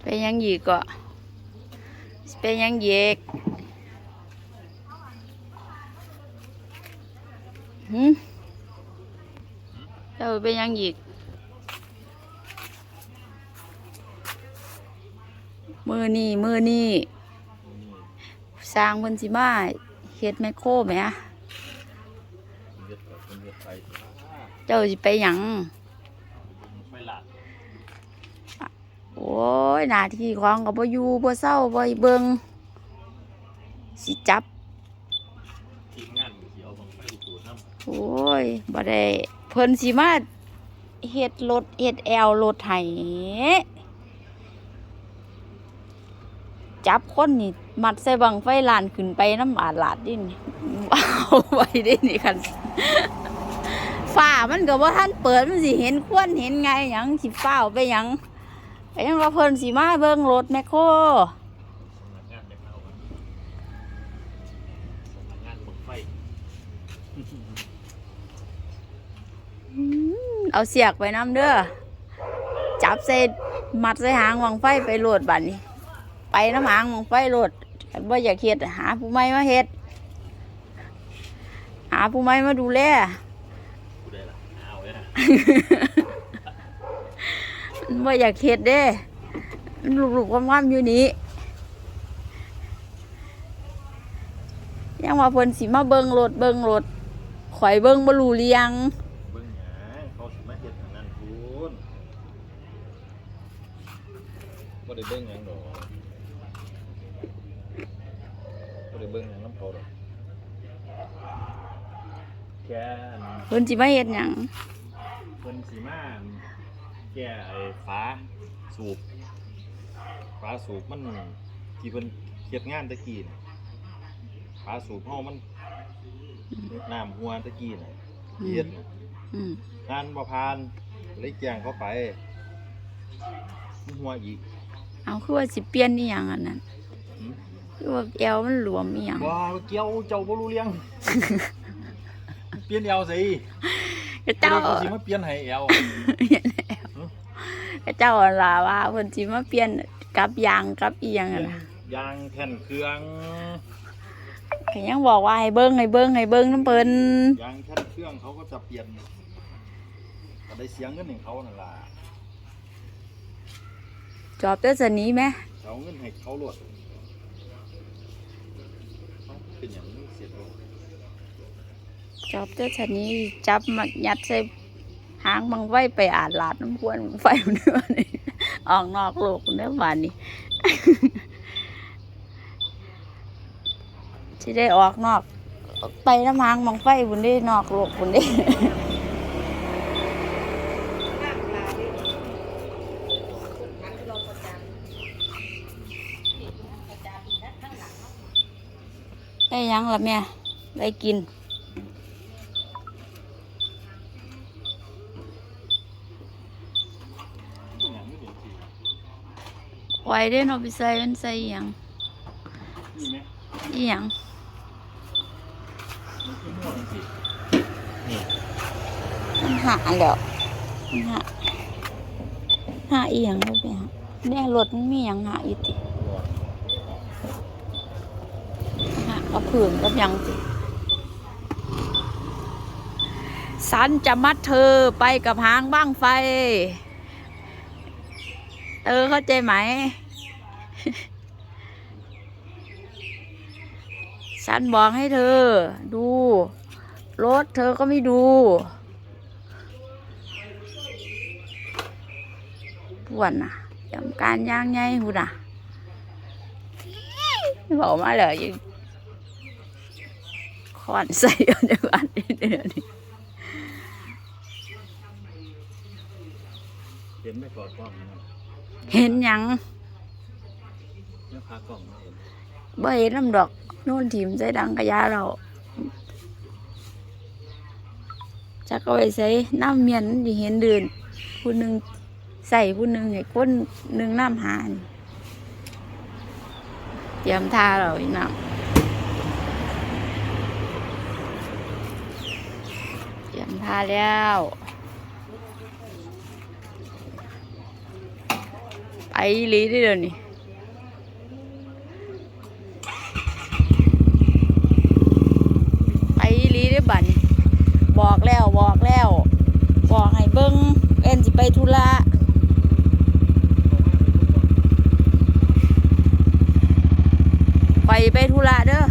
ไปยังยีกก็ไปยังเยกหืมเจ้าไปยังยีกมือนี่มือนี่สร้างเพิ่นสิมาเฮ็ดแมคโครแหมเลือดเป็นเลือดไปเจ้าสิไปหยังไปหลัด โอ้ยหน้าที่ของก็บ่อยู่บ่เศร้าบ่เบิงสิจับทีมงานที่เอาบังไฟตูดน้ำโอ้ยบ่ได้เพิ่นสิมาเฮ็ดรถเฮ็ดแอลรถให้จับคนนี่มัดใส่บังไฟลานขึ้นไปน้ำอาดลาดดินเอาไว้ดินี่คันฝ้ามันก็บ่ทันเปิดมันสิเห็นควนเห็นไงหยังสิฟ้าไปหยัง ไปยังว่าเพิ่นสิมาเบิ่งรถแมคโครสำนักงานจะเข้ากันสำนักงานบังไฟอืมเอาเสียกไปน้ำเด้อ จับใส่มัดใส่หางวังไฟไปโหลดบัดนี้ ไปน้ำหางวังไฟโหลดว่าอยากเฮ็ดหาผู้ไม่มาเฮ็ด หาผู้ไม่มาดูแลกูได้ละเอาเลยนะ ว่าอยากเฮ็ดเด้มันลุกๆความๆอยู่นี้ยังว่าเพิ่นสิมาเบิ่งรถเบิ่งรถข่อยเบิ่งบ่รู้เรียงเบิ้งหยังเขาสิมาเฮ็ดทางนั้นคุณบ่ได้เบิ้งหยังดอกบ่ได้เบิ้งหยังน้ำเขาดอกแค่อันเพิ่นสิมาเฮ็ดหยังเพิ่นสีมาแก้ไอ้ฟ้าสูบฟ้าสูบมันที่เพิ่นเฮ็ดงานตะกี้น่ะฟ้าสูบเฮามันน้ำหัวตะกี้น่ะเฮ็ดน่ะอืมงานบ่ผ่านเลยแจ้งเขาไปมันหัวอีกเอาคือว่าสิเปลี่ยนอีหยังอันนั้นหืมคือว่าแอวมันหลวมอีหยังว้าเกี่ยวเจ้าบ่รู้เรื่อง เปลี่ยนเอวสิกระเจ้าเจ้าสิมาเปลี่ยนให้เอว กระเจ้าอะล่ะว่าเพิ่นสิมาเปลี่ยนกับยางกับอีหยังอะนะยางแผ่นเครื่องก็ยังบอกว่าให้เบิ่งให้เบิ่งให้เบิ่งน้ำเพิ่นยางแผ่นเครื่องเขาก็จะเปลี่ยนก็ได้เสียเงินให้เขานั่นล่ะจอบเด้อสนี้ไหมเอาเงินให้เขาโลดเอ้าเป็นอย่างนี้เสียโลดจอบเด้อสนี้จับมายัดใส่ หางบังไว้ไปอาดลาดน้ำพวนไฟมันเด้อนี่ออกนอกโลกเด้อบ้านนี้สิได้ออกนอก ไปน้ำหางบังไฟบุญได้นอกโลกบุญได้ได้ยังละแม่ได้กินอย่างนี้เดี๋ยวสิ ไว้ได้เนาะไปใส่มันใส่อีหยังนี่ไหมอีหยังมันคือม่วงสิมันหาแล้วมันหาหาอีหยังแล้วไปหาแน่รถมันมีหยังหาอยู่ติหากับผื่นกับหยังติสันจะมัดเธอไปกับหางบ้างไฟ เออ เข้าใจไหม ฉันบอกให้เธอ ดู รถเธอก็ไม่ดู ปวนน่ะจำการย่างไงหูน่ะบอกมาเลยยังขอนใส่เอาเดี๋ยวอันนี้เดี๋ยวนี้เห็นไหมกอดกล้องนะ เห็นหยังเนี่ยพากล้องมาเห็นบ่เห็นลำดอกนู่นทีมใส่ดังกระยาเราจักเอาไปใส่น้ำเมียนมันสิเห็นเดินผู้หนึ่งใส่ผู้หนึ่งให้คนหนึ่งน้ำหานเตรียมท่าเราอีกน้ำเตรียมท่าแล้ว ไอ้ลีได้เดี๋ยวนี้ไอ้ลีได้บัดนบอกแล้วบอกแล้ว บอกให้เบิ้งเอ็นสิไปธุระไปไปธุระเด้อ